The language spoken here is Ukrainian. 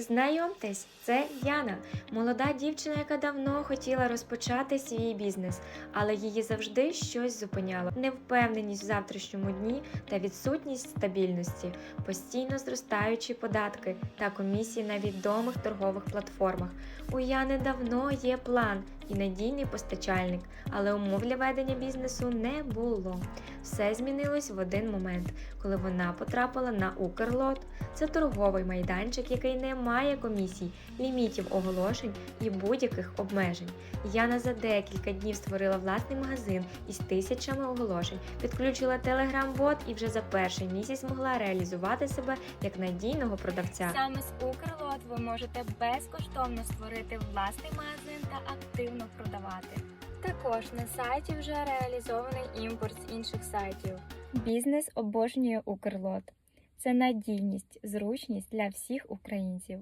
Знайомтесь, це Яна, молода дівчина, яка давно хотіла розпочати свій бізнес, але її завжди щось зупиняло. Невпевненість в завтрашньому дні та відсутність стабільності, постійно зростаючі податки та комісії на відомих торгових платформах. У Яни давно є план і надійний постачальник, але умов для ведення бізнесу не було. Все змінилось в один момент, коли вона потрапила на Укрлот. Це торговий майданчик, який не має комісій, лімітів оголошень і будь-яких обмежень. Яна за декілька днів створила власний магазин із тисячами оголошень, підключила телеграм-бот і вже за перший місяць змогла реалізувати себе як надійного продавця. Саме з Укрлот ви можете безкоштовно створити власний магазин та активно продавати. Також на сайті вже реалізований імпорт з інших сайтів. Бізнес обожнює Укрлот. Це надійність, зручність для всіх українців.